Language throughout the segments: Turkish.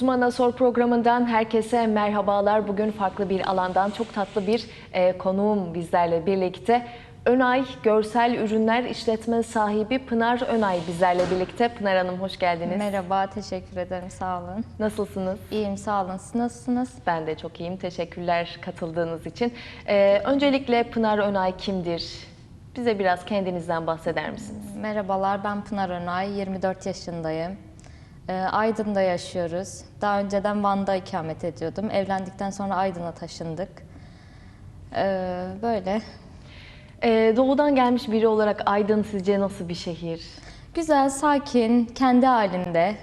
Uzmana Sor programından herkese merhabalar. Bugün farklı bir alandan çok tatlı bir e, konuğum bizlerle birlikte. Önay Görsel Ürünler İşletme sahibi Pınar Önay bizlerle birlikte. Pınar Hanım hoş geldiniz. Merhaba, teşekkür ederim. Sağ olun. Nasılsınız? İyiyim, sağ olun. Siz nasılsınız? Ben de çok iyiyim. Teşekkürler katıldığınız için. E, öncelikle Pınar Önay kimdir? Bize biraz kendinizden bahseder misiniz? Merhabalar, ben Pınar Önay, 24 yaşındayım. Ee, Aydın'da yaşıyoruz. Daha önceden Van'da ikamet ediyordum. Evlendikten sonra Aydın'a taşındık. Ee, böyle. E, doğudan gelmiş biri olarak Aydın sizce nasıl bir şehir? Güzel, sakin, kendi halinde.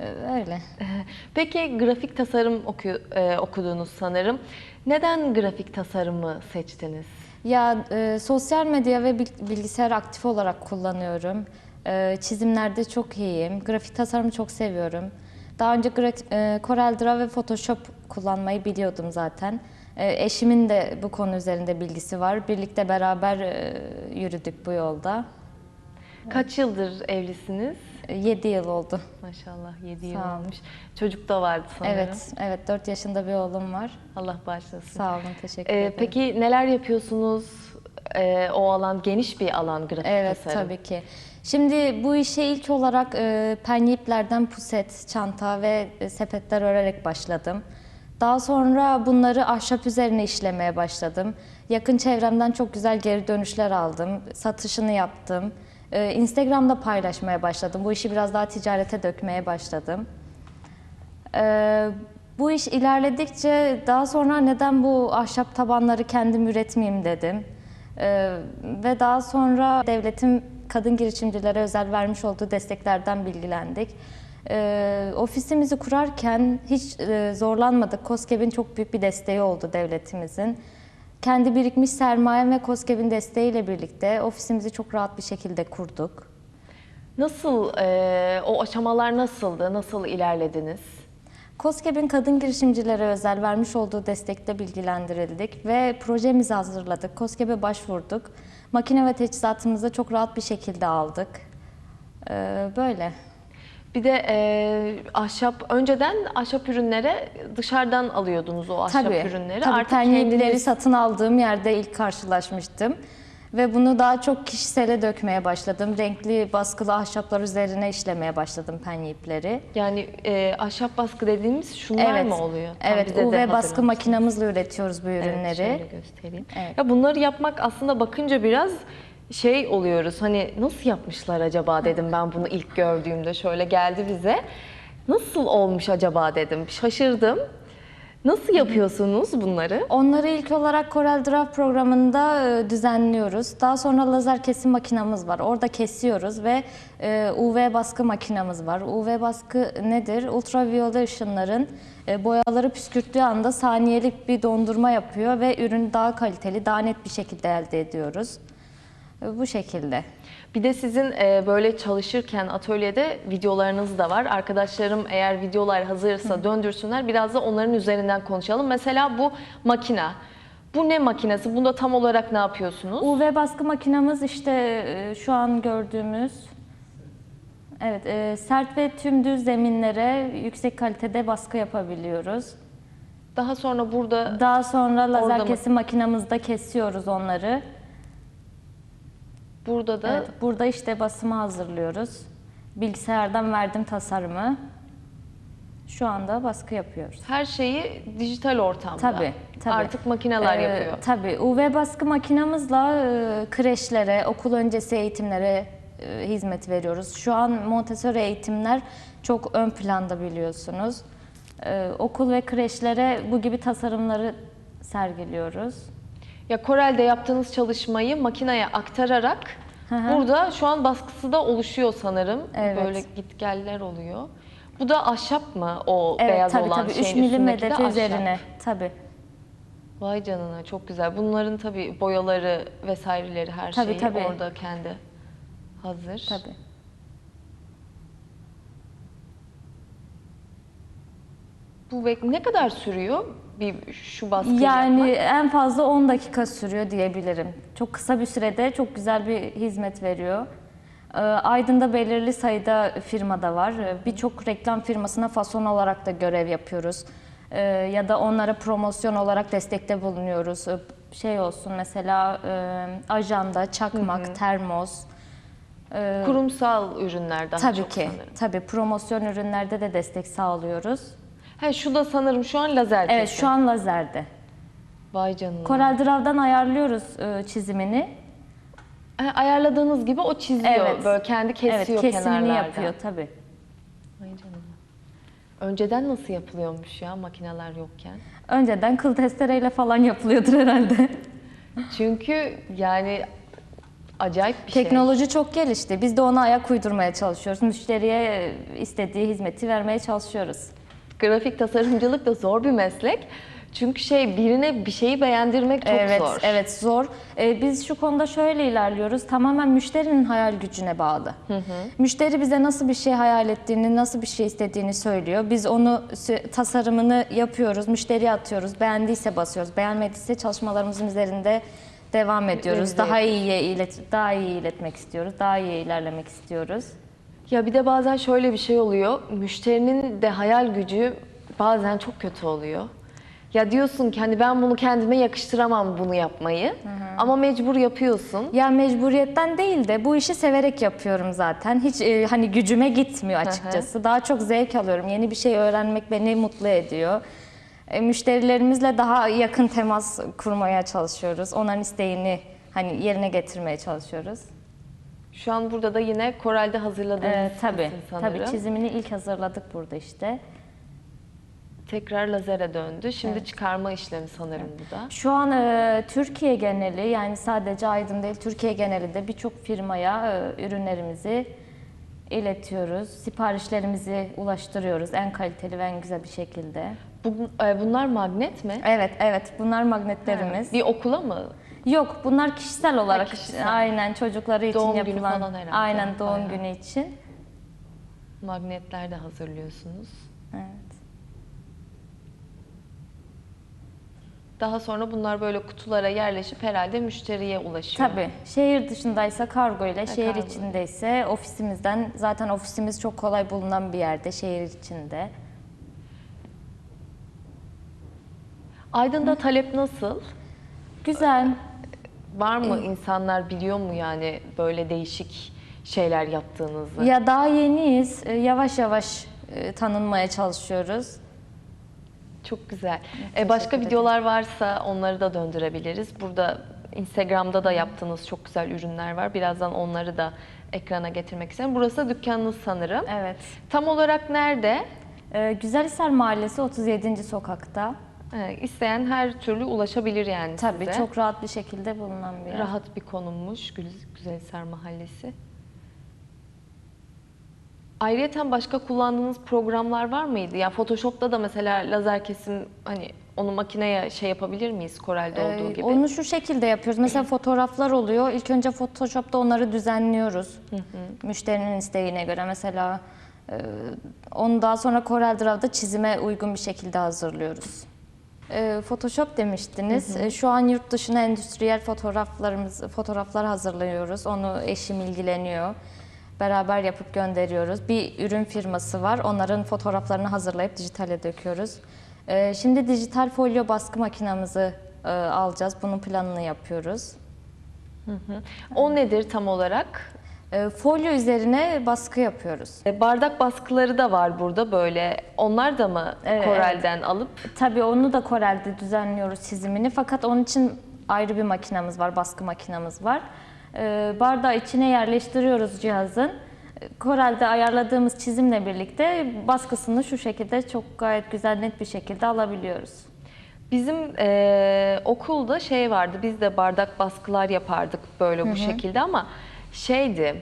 Ee, öyle. Peki grafik tasarım oku, e, okudunuz sanırım. Neden grafik tasarımı seçtiniz? Ya e, sosyal medya ve bil- bilgisayar aktif olarak kullanıyorum. E, çizimlerde çok iyiyim. Grafik tasarımı çok seviyorum. Daha önce e, Corel Draw ve Photoshop kullanmayı biliyordum zaten. E, eşimin de bu konu üzerinde bilgisi var. Birlikte beraber e, yürüdük bu yolda. Kaç yıldır evlisiniz? 7 yıl oldu. Maşallah 7 yıl Sağ olun. olmuş. Çocuk da vardı sanırım. Evet, evet 4 yaşında bir oğlum var. Allah bağışlasın. Sağ olun, teşekkür Ee, ederim. peki neler yapıyorsunuz? Ee, o alan geniş bir alan grafik Evet tasarım. tabii ki. Şimdi bu işe ilk olarak e, penye iplerden puset, çanta ve e, sepetler örerek başladım. Daha sonra bunları ahşap üzerine işlemeye başladım. Yakın çevremden çok güzel geri dönüşler aldım. Satışını yaptım. E, Instagram'da paylaşmaya başladım. Bu işi biraz daha ticarete dökmeye başladım. Ee, bu iş ilerledikçe daha sonra neden bu ahşap tabanları kendim üretmeyeyim dedim. Ee, ve daha sonra devletin kadın girişimcilere özel vermiş olduğu desteklerden bilgilendik. Ee, ofisimizi kurarken hiç e, zorlanmadık. COSGAP'in çok büyük bir desteği oldu devletimizin. Kendi birikmiş sermayem ve COSGAP'in desteğiyle birlikte ofisimizi çok rahat bir şekilde kurduk. Nasıl, e, o aşamalar nasıldı? Nasıl ilerlediniz? COSGAP'in kadın girişimcilere özel vermiş olduğu destekte bilgilendirildik ve projemizi hazırladık. COSGAP'e başvurduk. Makine ve teçhizatımızı çok rahat bir şekilde aldık. Ee, böyle. Bir de e, ahşap, önceden ahşap ürünlere dışarıdan alıyordunuz o ahşap Tabii, ürünleri. tabii Artık kendiniz- satın aldığım yerde ilk karşılaşmıştım. Ve bunu daha çok kişisele dökmeye başladım. Renkli baskılı ahşaplar üzerine işlemeye başladım penye ipleri. Yani e, ahşap baskı dediğimiz şunlar mı oluyor? Tam Evet, UV baskı makinamızla üretiyoruz bu Evet, ürünleri. şöyle göstereyim. Evet. Ya bunları yapmak aslında bakınca biraz şey oluyoruz. Hani nasıl yapmışlar acaba dedim ben bunu ilk gördüğümde şöyle geldi bize. Nasıl olmuş acaba dedim. Şaşırdım. Nasıl yapıyorsunuz bunları? Onları ilk olarak Corel Draw programında e, düzenliyoruz. Daha sonra lazer kesim makinamız var. Orada kesiyoruz ve e, UV baskı makinamız var. UV baskı nedir? Ultraviyole ışınların e, boyaları püskürttüğü anda saniyelik bir dondurma yapıyor ve ürün daha kaliteli, daha net bir şekilde elde ediyoruz. Bu şekilde. Bir de sizin e, böyle çalışırken atölyede videolarınız da var. Arkadaşlarım eğer videolar hazırsa döndürsünler. Biraz da onların üzerinden konuşalım. Mesela bu makina. Bu ne makinesi? Bunda tam olarak ne yapıyorsunuz? UV baskı makinamız işte e, şu an gördüğümüz Evet, e, sert ve tüm düz zeminlere yüksek kalitede baskı yapabiliyoruz. Daha sonra burada Daha sonra lazer Orada mı? kesim makinamızda kesiyoruz onları. Burada da Evet, burada işte basımı hazırlıyoruz. Bilgisayardan verdim tasarımı. Şu anda baskı yapıyoruz. her şeyi dijital ortamda. Tabii, tabii. Artık makineler Ee, yapıyor. Tabii. UV baskı makinamızla e, kreşlere, okul öncesi eğitimlere e, hizmet veriyoruz. Şu an Montessori eğitimler çok ön planda biliyorsunuz. Ee, okul ve kreşlere bu gibi tasarımları sergiliyoruz. Ya Corel'de yaptığınız çalışmayı makineye aktararak hı. burada şu an baskısı da oluşuyor sanırım. Evet. Böyle gitgeller oluyor. Bu da ahşap mı o Evet, beyaz tabii olan tabii. şeyin 3 milim üstündeki de ahşap. üzerine. Tabii. Vay canına çok güzel. Bunların tabii boyaları vesaireleri her Tabii, şeyi tabii. orada kendi hazır. Tabii. Bu ne kadar sürüyor bir şu baskıyı Yani yapmak? en fazla 10 dakika sürüyor diyebilirim. Çok kısa bir sürede çok güzel bir hizmet veriyor. Ee, Aydın'da belirli sayıda firma da var. Ee, Birçok reklam firmasına fason olarak da görev yapıyoruz. Ee, Ya da onlara promosyon olarak destekte bulunuyoruz. Şey olsun mesela e, ajanda, çakmak, termos. Ee, Kurumsal ürünler daha Tabii çok ki. sanırım. Tabii promosyon ürünlerde de destek sağlıyoruz. He, şu da sanırım şu an lazer Evet şu an lazerde. Vay canına. Corel Draw'dan ayarlıyoruz e, çizimini. He, ayarladığınız gibi o çiziyor. Evet. Böyle kendi kesiyor evet kesimini kenarlardan. yapıyor tabii. Vay canına. Önceden nasıl yapılıyormuş ya makineler yokken? Önceden kıl testereyle falan yapılıyordur herhalde. Çünkü yani acayip bir şey. Teknoloji çok gelişti. Biz de ona ayak uydurmaya çalışıyoruz. Müşteriye istediği hizmeti vermeye çalışıyoruz. Grafik tasarımcılık da zor bir meslek. Çünkü şey birine bir şeyi beğendirmek çok evet, zor. Evet, zor. Ee, biz şu konuda şöyle ilerliyoruz. Tamamen müşterinin hayal gücüne bağlı. Müşteri bize nasıl bir şey hayal ettiğini, nasıl bir şey istediğini söylüyor. Biz onu tasarımını yapıyoruz, müşteriye atıyoruz. Beğendiyse basıyoruz, beğenmediyse çalışmalarımızın üzerinde devam ediyoruz. Daha iyiye ilet daha iyi iletmek istiyoruz, daha iyi ilerlemek istiyoruz. Ya bir de bazen şöyle bir şey oluyor. Müşterinin de hayal gücü bazen çok kötü oluyor. Ya diyorsun ki hani ben bunu kendime yakıştıramam bunu yapmayı. Ama mecbur yapıyorsun. Ya mecburiyetten değil de bu işi severek yapıyorum zaten. Hiç e, hani gücüme gitmiyor açıkçası. Daha çok zevk alıyorum. Yeni bir şey öğrenmek beni mutlu ediyor. E, müşterilerimizle daha yakın temas kurmaya çalışıyoruz. Onların isteğini hani yerine getirmeye çalışıyoruz. Şu an burada da yine Korel'de hazırladığınız E, tabii, sanırım. tabii çizimini ilk hazırladık burada işte. Tekrar lazere döndü. Şimdi çıkarma işlemi sanırım bu da. Şu an e, Türkiye geneli yani sadece Aydın değil Türkiye genelinde birçok firmaya e, ürünlerimizi iletiyoruz. Siparişlerimizi ulaştırıyoruz en kaliteli ve en güzel bir şekilde. Bu, e, bunlar magnet mi? Evet evet bunlar magnetlerimiz. Bir okula mı? Yok bunlar kişisel olarak kişisel. aynen çocukları için Doğum günü yapılan. falan herhalde. Aynen doğum Bayağı. günü için. Magnetler de hazırlıyorsunuz. Evet. Daha sonra bunlar böyle kutulara yerleşip herhalde müşteriye ulaşıyor. Tabii. Şehir dışındaysa kargo ile, şehir kargo. içindeyse ofisimizden zaten ofisimiz çok kolay bulunan bir yerde şehir içinde. Aydın'da talep nasıl? Güzel. Var mı insanlar biliyor mu yani böyle değişik şeyler yaptığınızı? Ya daha yeniyiz. Ee, Yavaş yavaş e, tanınmaya çalışıyoruz. Çok güzel. E, başka ederim. videolar varsa onları da döndürebiliriz. Burada Instagram'da da yaptığınız çok güzel ürünler var. Birazdan onları da ekrana getirmek isterim. Burası da dükkanınız sanırım. Evet. Tam olarak nerede? Ee, Güzelhisar Mahallesi 37. sokakta. E, isteyen her türlü ulaşabilir yani Tabii size. çok rahat bir şekilde bulunan bir yer. Rahat bir konummuş Gül- Güzelhisar Mahallesi. Ayrıca başka kullandığınız programlar var mıydı? Ya Photoshop'ta da mesela lazer kesim hani onu makineye şey yapabilir miyiz olduğu Ee, gibi? Onu şu şekilde yapıyoruz. Mesela fotoğraflar oluyor. İlk önce Photoshop'ta onları düzenliyoruz. Müşterinin isteğine göre. Mesela e, onu daha sonra Corel Draw'da çizime uygun bir şekilde hazırlıyoruz. E, Photoshop demiştiniz. E, Şu an yurt dışına endüstriyel fotoğraflarımız fotoğraflar hazırlıyoruz. Onu eşim ilgileniyor. Beraber yapıp gönderiyoruz. Bir ürün firması var. Onların fotoğraflarını hazırlayıp dijitale döküyoruz. E, Şimdi dijital folyo baskı makinamızı e, alacağız. Bunun planını yapıyoruz. O nedir tam olarak? E, Folyo üzerine baskı yapıyoruz. E, Bardak baskıları da var burada böyle. Onlar da mı Evet, Corel'den alıp? Tabii onu da Corel'de düzenliyoruz çizimini. Fakat onun için ayrı bir makinamız var, baskı makinamız var. Ee, bardağı içine yerleştiriyoruz cihazın. Ee, Corel'de ayarladığımız çizimle birlikte baskısını şu şekilde çok gayet güzel net bir şekilde alabiliyoruz. Bizim e, okulda şey vardı, biz de bardak baskılar yapardık böyle bu şekilde ama şeydi,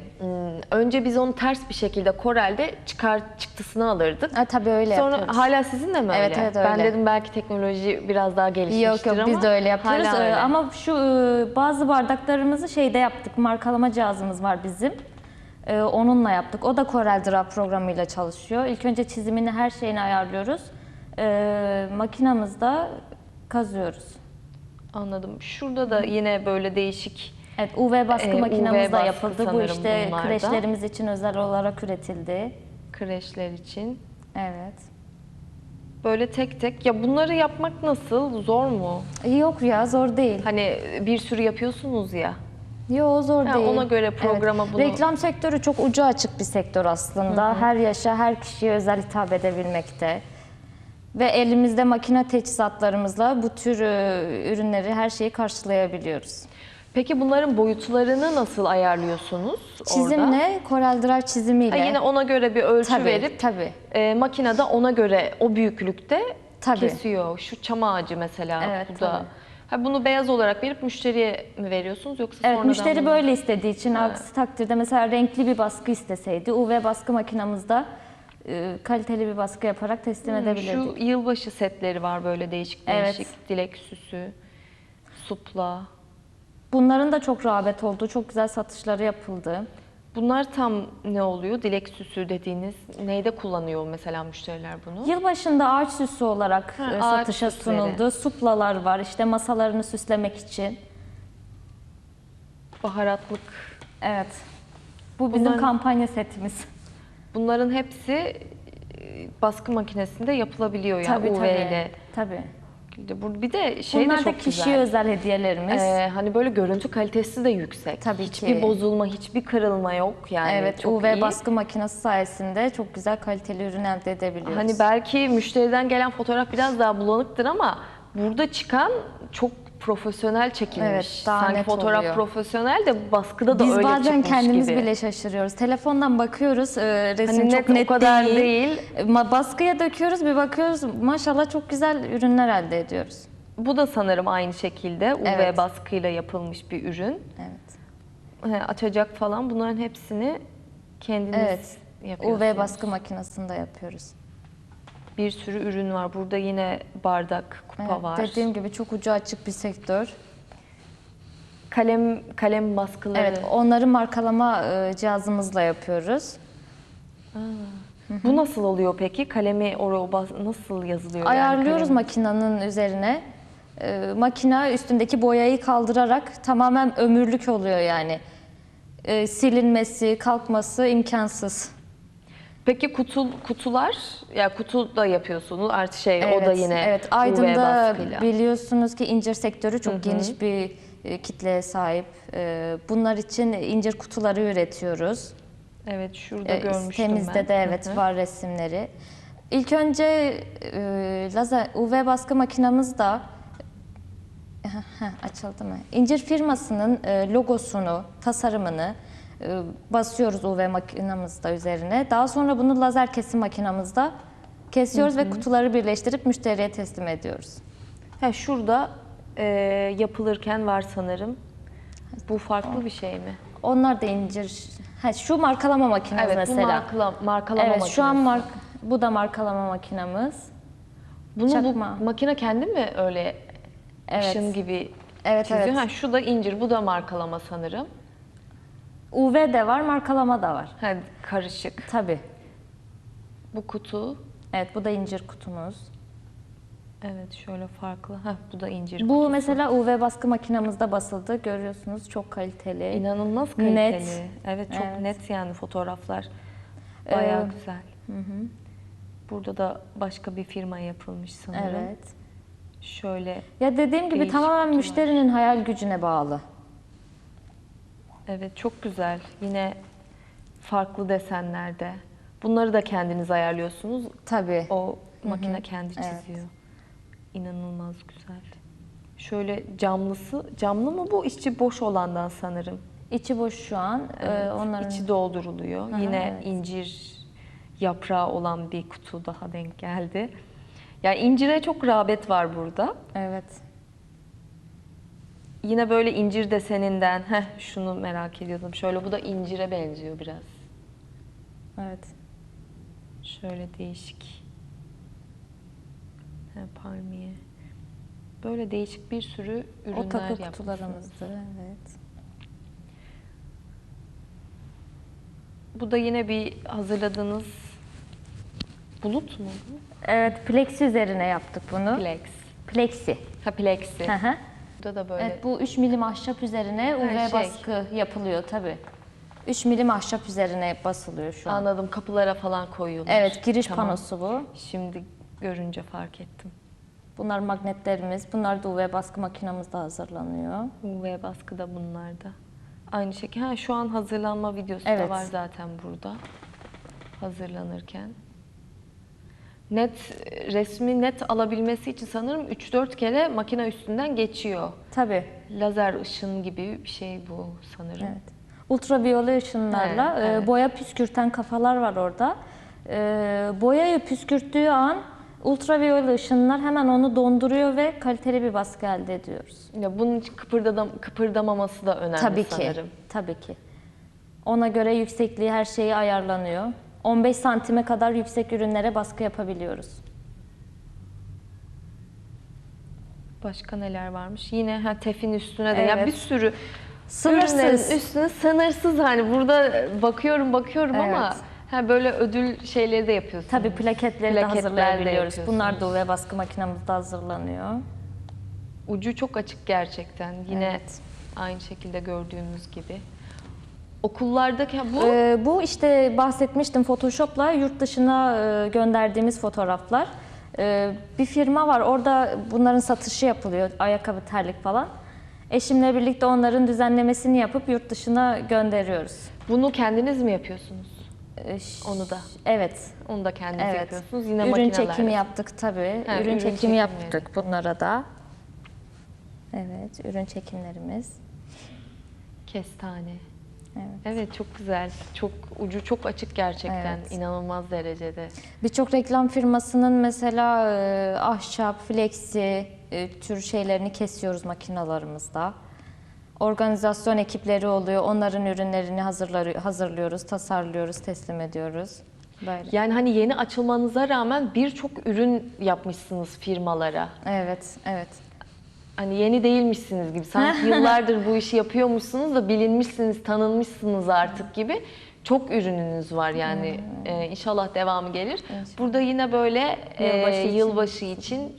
önce biz onu ters bir şekilde Corel'de çıkar çıktısını alırdık. Ha, tabii öyle Sonra yapıyoruz. hala sizin de mi Evet, öyle? evet, Ben öyle. dedim belki teknoloji biraz daha gelişmiştir Yok yok ama biz de öyle yapıyoruz. hala öyle. Ama şu e, bazı bardaklarımızı şeyde yaptık. Markalama cihazımız var bizim. Ee, Onunla yaptık. O da Corel Draw programıyla çalışıyor. İlk önce çizimini her şeyini ayarlıyoruz. Ee, makinamızda kazıyoruz. Anladım. Şurada da yine böyle değişik Evet, UV baskı Ee, UV makinamız da baskı yapıldı. Bu işte bunlar da. kreşlerimiz için özel olarak üretildi. Kreşler için. Evet. Böyle tek tek. Ya bunları yapmak nasıl? Zor mu? Yok ya zor değil. Hani bir sürü yapıyorsunuz ya. Yo zor Ha, değil. ona göre programa bunu- Reklam sektörü çok ucu açık bir sektör aslında. Her yaşa, her kişiye özel hitap edebilmekte. Ve elimizde makine teçhizatlarımızla bu tür e, ürünleri, her şeyi karşılayabiliyoruz. Peki bunların boyutlarını nasıl ayarlıyorsunuz orada? Çizimle, Corel Draw çizimiyle. Ha, yine ona göre bir ölçü tabii, verip tabii. e, makinede ona göre o büyüklükte Tabii. kesiyor. Şu çam ağacı mesela Evet, bu da. tabii. Ha, bunu beyaz olarak verip müşteriye mi veriyorsunuz yoksa Evet, sonradan müşteri bunu- böyle istediği için aksi takdirde mesela renkli bir baskı isteseydi UV baskı makinamızda e, kaliteli bir baskı yaparak teslim edebilirdik. Şu yılbaşı setleri var böyle değişik Evet. değişik. Dilek süsü, supla. Bunların da çok rağbet olduğu, çok güzel satışları yapıldı. Bunlar tam ne oluyor? Dilek süsü dediğiniz neyde kullanıyor mesela müşteriler bunu? Yılbaşında ağaç süsü olarak Ha, e, ağaç satışa sunuldu. Suplalar var işte masalarını süslemek için. Baharatlık. Evet. Bu bizim Bunların- kampanya setimiz. Bunların hepsi e, baskı makinesinde yapılabiliyor yani tabii UV tabii. ile. Tabii. Bu- Bir de şey Bunlar de da çok kişiye güzel. özel hediyelerimiz. Ee, hani böyle görüntü kalitesi de yüksek. Tabii hiçbir ki. bozulma, hiçbir kırılma yok yani. evet, çok UV iyi. baskı makinesi sayesinde çok güzel kaliteli ürün elde edebiliyoruz. Hani belki müşteriden gelen fotoğraf biraz daha bulanıktır ama burada çıkan çok profesyonel çekilmiş. Evet, daha Sanki net fotoğraf oluyor. profesyonel de baskıda da Biz öyle bazen çıkmış kendimiz gibi. bile şaşırıyoruz. Telefondan bakıyoruz, e, resim Hani çok net, net o kadar değil. değil. Ma- Baskıya döküyoruz, bir bakıyoruz maşallah çok güzel ürünler elde ediyoruz. Bu da sanırım aynı şekilde UV Evet. baskıyla yapılmış bir ürün. Evet. Açacak falan bunların hepsini kendiniz Evet. yapıyorsunuz. UV baskı makinesinde yapıyoruz. Bir sürü ürün var. Burada yine bardak, kupa Evet, var. Dediğim gibi çok ucu açık bir sektör. Kalem kalem baskıları. Evet, onları markalama e, cihazımızla yapıyoruz. Bu nasıl oluyor peki? Kalemi oraya nasıl yazılıyor? yani Ayarlıyoruz kalem? makinenin üzerine. E, makine üstündeki boyayı kaldırarak tamamen ömürlük oluyor yani. E, silinmesi, kalkması imkansız. Peki kutu kutular? Ya kutu da yapıyorsunuz. Artı şey o da yine Evet, UV Aydın'da baskıyla. biliyorsunuz ki incir sektörü çok geniş bir e, kitleye sahip. E, bunlar için incir kutuları üretiyoruz. Evet şurada E, görmüştüm Sitemizde ben. de evet var resimleri. İlk önce e, lazer UV baskı makinamız da Heh, açıldı mı? İncir firmasının e, logosunu, tasarımını basıyoruz UV makinamızda üzerine. Daha sonra bunu lazer kesim makinamızda kesiyoruz ve kutuları birleştirip müşteriye teslim ediyoruz. Ha, şurada e, yapılırken var sanırım. Bu farklı bir şey mi? Onlar da incir. Ha, şu markalama makinamız Evet mesela. markala, markalama evet şu an makinesi. mark bu da markalama makinamız. Bunu çakma. bu makine kendi mi öyle Evet. ışın gibi Evet, çiziyor? evet. Ha, şu da incir, bu da markalama sanırım. UV de var, markalama da var. Ha, karışık. Tabii. Bu kutu. Evet bu da incir kutumuz. Evet şöyle farklı. Ha, bu da incir Bu kutusu. mesela UV baskı makinamızda basıldı. Görüyorsunuz çok kaliteli. İnanılmaz kaliteli. Net. Evet çok Evet. net yani fotoğraflar. Bayağı Ee, güzel. Burada da başka bir firma yapılmış sanırım. Evet. Şöyle Ya dediğim gibi tamamen kutular. müşterinin hayal gücüne bağlı. Evet çok güzel. Yine farklı desenlerde. Bunları da kendiniz ayarlıyorsunuz. Tabii. O makine kendi Evet. çiziyor. İnanılmaz güzel. Şöyle camlısı, camlı mı bu? İçi boş olandan sanırım. İçi boş şu an. Ee, Evet, onların içi dolduruluyor. Aha, Yine evet. incir yaprağı olan bir kutu daha denk geldi. Yani incire çok rağbet var burada. Evet. Yine böyle incir deseninden, heh şunu merak ediyordum. Şöyle bu da incire benziyor biraz. Evet. Şöyle değişik. He, palmiye. Böyle değişik bir sürü ürünler O takı yapmışsınız. kutularımızdı. Evet. Bu da yine bir hazırladığınız bulut mu? bu? Evet, plexi üzerine yaptık bunu. Plex. Plexi. Ha plexi. Hı hı. Burada da böyle Evet bu 3 milim ahşap üzerine UV şey. baskı yapılıyor tabi. 3 milim ahşap üzerine basılıyor şu an. anladım kapılara falan koyuyorlar. Evet giriş Tamam. panosu bu. Şimdi görünce fark ettim. Bunlar magnetlerimiz. Bunlar da UV baskı makinamızda hazırlanıyor. UV baskı da bunlarda. Aynı şekilde. Ha, şu an hazırlanma videosu da Evet. var zaten burada. Hazırlanırken. Net resmi net alabilmesi için sanırım 3-4 kere makine üstünden geçiyor. Tabi. Lazer ışın gibi bir şey bu sanırım. Evet. Ultraviyole ışınlarla Evet, e, evet. boya püskürten kafalar var orada. E, boyayı püskürttüğü an ultraviyole ışınlar hemen onu donduruyor ve kaliteli bir baskı elde ediyoruz. Ya bunun için kıpırdadam kıpırdamaması da önemli Tabii ki. sanırım. Tabii ki. Ona göre yüksekliği her şeyi ayarlanıyor. 15 santime kadar yüksek ürünlere baskı yapabiliyoruz. Başka neler varmış? Yine ha tefin üstüne de ya Evet. bir sürü Sınırsız. ürünlerin üstüne sınırsız hani burada bakıyorum bakıyorum ama Evet. ha böyle ödül şeyleri de yapıyorsunuz. Tabii plaketleri de Plaketler de hazırlayabiliyoruz. Bunlar da. UV baskı makinamızda hazırlanıyor. Ucu çok açık gerçekten. Yine Evet. aynı şekilde gördüğümüz gibi. Okullardaki bu Ee, bu işte bahsetmiştim Photoshop'la yurt dışına e, gönderdiğimiz fotoğraflar. Ee, bir firma var orada bunların satışı yapılıyor ayakkabı terlik falan. Eşimle birlikte onların düzenlemesini yapıp yurt dışına gönderiyoruz. bunu kendiniz mi yapıyorsunuz? Ee, Onu da. Evet. Onu da kendiniz Evet. yapıyorsunuz. Yine ürün makinelerle. çekimi yaptık tabii. Ha, ürün, ürün çekimi çekimleri. yaptık bunlara da. Evet, ürün çekimlerimiz. Kestane. Evet. Evet çok güzel. Çok ucu çok açık gerçekten. Evet. inanılmaz derecede. Birçok reklam firmasının mesela e, ahşap, flexi e, tür şeylerini kesiyoruz makinalarımızda. Organizasyon ekipleri oluyor. Onların ürünlerini hazırlar, hazırlıyoruz, tasarlıyoruz, teslim ediyoruz. Böyle. Yani hani yeni açılmanıza rağmen birçok ürün yapmışsınız firmalara. Evet, evet. Hani yeni değilmişsiniz gibi. Sanki yıllardır bu işi yapıyormuşsunuz da bilinmişsiniz, tanınmışsınız artık gibi. Çok ürününüz var yani. Ee, inşallah devamı gelir. Burada yine böyle e, Yılbaşı için. yılbaşı için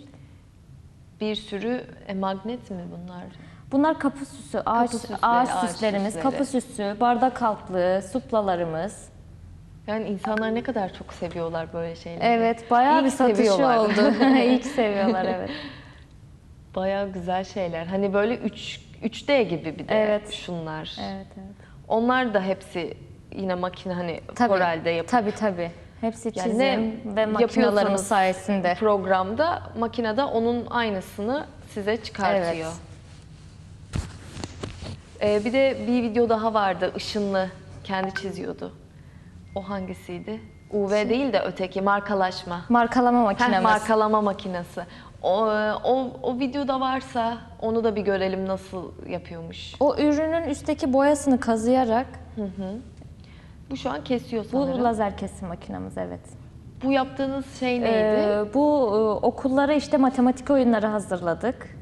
bir sürü e, magnet mi bunlar? Bunlar kapı süsü, ağaç, süsleri, ağaç ağaç süslerimiz, süsleri. kapı süsü, bardak altlığı, suplalarımız. Yani insanlar ne kadar çok seviyorlar böyle şeyleri. Evet, bayağı İyi bir satışı seviyorlar. oldu. Ki seviyorlar, evet. Bayağı güzel şeyler. Hani böyle 3 3D gibi bir de Evet. şunlar. Evet, evet. Onlar da hepsi yine makine hani Tabii, Corel'de yapıp tabii tabii. Hepsi Yani çizim ne ve makinalarımız yapıyorsanız sayesinde. programda makinede onun aynısını size çıkartıyor. Ee, bir de bir video daha vardı ışınlı kendi çiziyordu. O hangisiydi? UV değil de öteki markalaşma. Markalama Heh, makinemiz. markalama makinesi. O, o, o videoda varsa onu da bir görelim nasıl yapıyormuş. O ürünün üstteki boyasını kazıyarak Bu şu an kesiyor bu sanırım. lazer kesim makinamız evet. Bu yaptığınız şey neydi? Ee, bu e, okullara işte matematik oyunları hazırladık.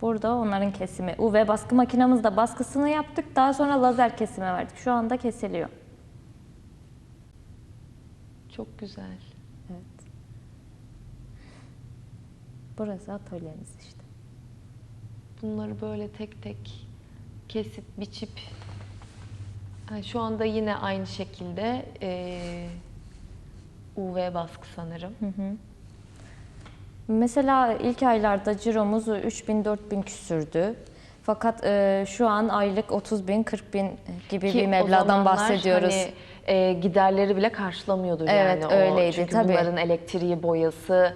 Burada onların kesimi. UV baskı makinamızda baskısını yaptık. Daha sonra lazer kesime verdik. Şu anda kesiliyor. Çok güzel. Evet. Burası atölyemiz işte. Bunları böyle tek tek kesip biçip Ha, şu anda yine aynı şekilde eee, UV baskı sanırım. Mesela ilk aylarda ciromuz 3000-4000 küsürdü. Fakat e, şu an aylık 30 bin, 40 bin gibi Ki bir meblağdan bahsediyoruz. Hani, eee, giderleri bile karşılamıyordu Evet, yani. öyleydi, o, çünkü tabii. bunların elektriği, boyası,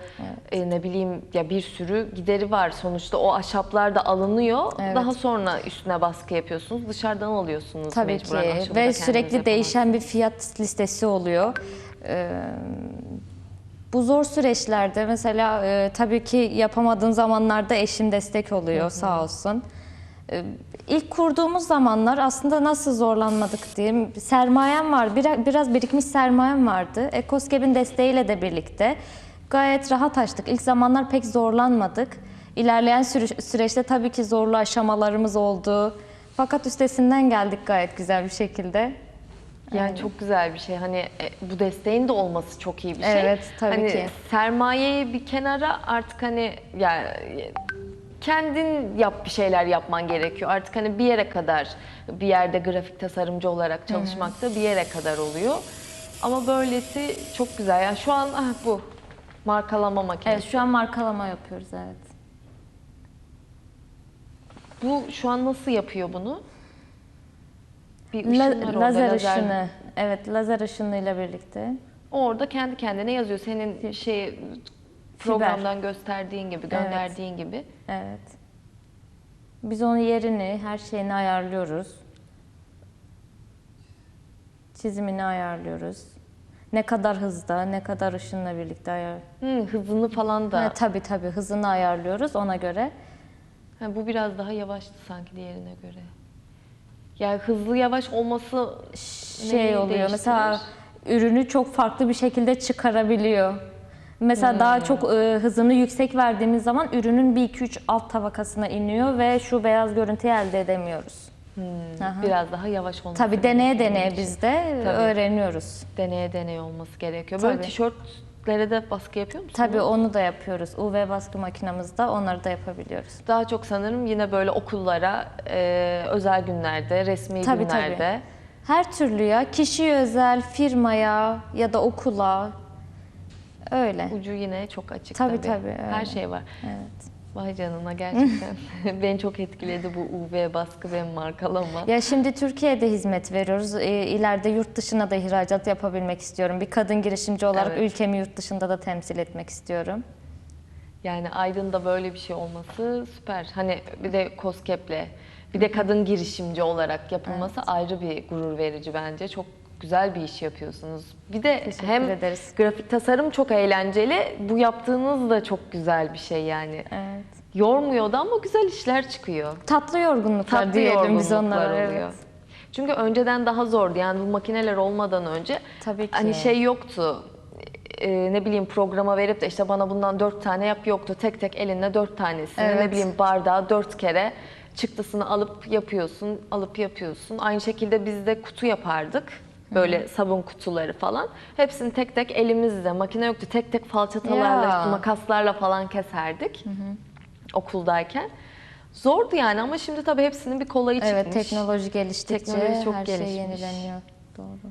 e, ne bileyim ya bir sürü gideri var. Sonuçta o ahşaplar da alınıyor. Evet. Daha sonra üstüne baskı yapıyorsunuz. Dışarıdan alıyorsunuz Tabii mecburen. ki ve sürekli değişen bir fiyat listesi oluyor. Ee, bu zor süreçlerde mesela e, tabii ki yapamadığım zamanlarda eşim destek oluyor sağ olsun. Ee, İlk kurduğumuz zamanlar aslında nasıl zorlanmadık diyeyim. Sermayem var, biraz, birikmiş sermayem vardı. Ekoskep'in desteğiyle de birlikte gayet rahat açtık. İlk zamanlar pek zorlanmadık. İlerleyen süre- süreçte tabii ki zorlu aşamalarımız oldu. Fakat üstesinden geldik gayet güzel bir şekilde. Yani çok güzel bir şey. Hani e, bu desteğin de olması çok iyi bir şey. Evet, tabii hani ki. sermayeyi bir kenara artık hani yani kendin yap bir şeyler yapman gerekiyor. Artık hani bir yere kadar bir yerde grafik tasarımcı olarak çalışmak da bir yere kadar oluyor. Ama böylesi çok güzel. Yani şu an ah bu markalama makinesi. Evet şu an markalama yapıyoruz evet. Bu şu an nasıl yapıyor bunu? Bir ışın La- var orada, lazer lazer. ışını. Evet lazer ışınıyla birlikte. Orada kendi kendine yazıyor. Senin şey programdan gösterdiğin gibi, gönderdiğin gibi. Evet. Biz onun yerini, her şeyini ayarlıyoruz. Çizimini ayarlıyoruz. Ne kadar hızda, ne kadar ışınla birlikte ayar. Hı, hızını falan da. Ha, tabii tabii hızını ayarlıyoruz ona göre. Ha, bu biraz daha yavaştı sanki diğerine göre. Yani hızlı yavaş olması Şey oluyor değiştirir? mesela ürünü çok farklı bir şekilde çıkarabiliyor. Mesela daha çok e, hızını yüksek verdiğimiz zaman ürünün bir iki üç alt tabakasına iniyor ve şu beyaz görüntüyü elde edemiyoruz. Aha. biraz daha yavaş olması Tabii deneye deneye için. biz de Tabii. öğreniyoruz. deneye deneye olması gerekiyor. Böyle Tabii. tişörtlere de baskı yapıyor musunuz? Tabii onu da yapıyoruz. UV baskı makinamızda onları da yapabiliyoruz. Daha çok sanırım yine böyle okullara, e, özel günlerde, resmi Tabii günlerde. tabii. Her türlü ya kişiye özel, firmaya ya da okula öyle. Ucu yine çok açık Tabii, tabii. tabii, Her şey var. Evet. Vay canına gerçekten. Beni çok etkiledi bu UV baskı ve markalama. Ya şimdi Türkiye'de hizmet veriyoruz. Ee, ileride yurt dışına da ihracat yapabilmek istiyorum. Bir kadın girişimci olarak Evet. ülkemi yurt dışında da temsil etmek istiyorum. Yani Aydın'da böyle bir şey olması süper. Hani bir de COSGAP'le, bir de kadın girişimci olarak yapılması ayrı bir gurur verici bence. Çok güzel bir iş yapıyorsunuz. Bir de Teşekkür hem ederiz. grafik tasarım çok eğlenceli, bu yaptığınız da çok güzel bir şey yani. Evet. Yormuyordu ama güzel işler çıkıyor. Tatlı yorgunluklar Tatlı diyelim biz yorgunluklar onlara. oluyor. Evet. Çünkü önceden daha zordu. Yani bu makineler olmadan önce Tabii ki. hani şey yoktu. Ee, ne bileyim programa verip de işte bana bundan dört tane yap yoktu. Tek tek elinle dört tanesini ne Evet. bileyim bardağı dört kere çıktısını alıp yapıyorsun, alıp yapıyorsun. Aynı şekilde biz de kutu yapardık. Böyle sabun kutuları falan. Hepsini tek tek elimizle, makine yoktu. Tek tek falçatalarla, Ya. makaslarla falan keserdik. Okuldayken. Zordu yani ama şimdi tabii hepsinin bir kolayı çıkmış. Evet, teknoloji geliştikçe Teknoloji çok her şey gelişmiş. yenileniyor. Doğru.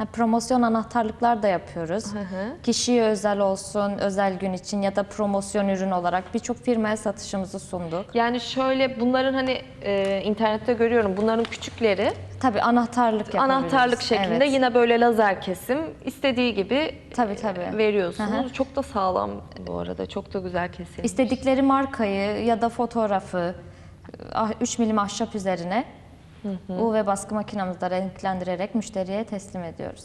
Ha, promosyon anahtarlıklar da yapıyoruz. Hı hı. Kişiye özel olsun, özel gün için ya da promosyon ürün olarak birçok firmaya satışımızı sunduk. Yani şöyle bunların hani e, internette görüyorum bunların küçükleri Tabii anahtarlık yapabiliyoruz. anahtarlık şeklinde Evet. yine böyle lazer kesim istediği gibi Tabii, tabii. e, veriyorsunuz. Hı hı. Çok da sağlam bu arada çok da güzel kesilmiş. İstedikleri markayı ya da fotoğrafı ah- 3 milim ahşap üzerine UV baskı makinamızda renklendirerek müşteriye teslim ediyoruz.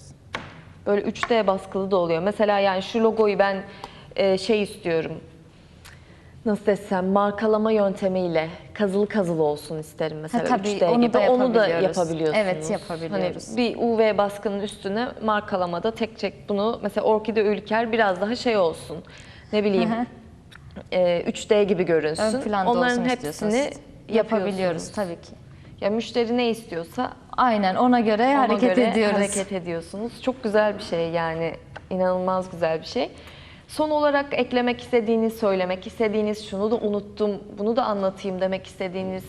Böyle 3D baskılı da oluyor. Mesela yani şu logoyu ben e, şey istiyorum. Nasıl desem markalama yöntemiyle kazılı kazılı olsun isterim mesela Ha, tabii, 3D onu gibi. da onu da yapabiliyoruz. yapabiliyorsunuz. Evet, yapabiliyoruz. Hani bir UV baskının üstüne markalamada tek tek bunu mesela Orkide Ülker biraz daha şey olsun. Ne bileyim Hı hı. e, 3D gibi görünsün. Ön planda Onların olsun hepsini yapabiliyoruz tabii ki. Ya müşteri ne istiyorsa Aynen ona göre ona hareket göre ediyoruz. hareket ediyorsunuz. Çok güzel bir şey yani inanılmaz güzel bir şey. Son olarak eklemek istediğiniz, söylemek istediğiniz, şunu da unuttum, bunu da anlatayım demek istediğiniz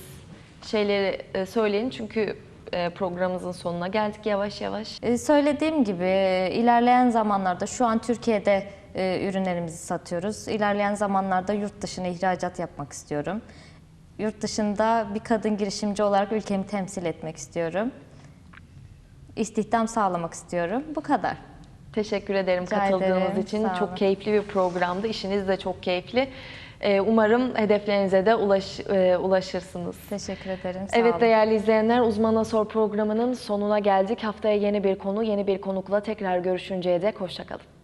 şeyleri e, söyleyin. Çünkü e, programımızın sonuna geldik yavaş yavaş. Ee, Söylediğim gibi e, ilerleyen zamanlarda şu an Türkiye'de e, ürünlerimizi satıyoruz. İlerleyen zamanlarda yurt dışına ihracat yapmak istiyorum. Yurt dışında bir kadın girişimci olarak ülkemi temsil etmek istiyorum. İstihdam sağlamak istiyorum. Bu kadar. Teşekkür ederim Rica katıldığınız ederim, için. Çok keyifli bir programdı. İşiniz de çok keyifli. E, umarım hedeflerinize de ulaş, e, ulaşırsınız. Teşekkür ederim. Sağ Evet olun. değerli izleyenler Uzmana Sor programının sonuna geldik. Haftaya yeni bir konu, yeni bir konukla tekrar görüşünceye dek hoşçakalın.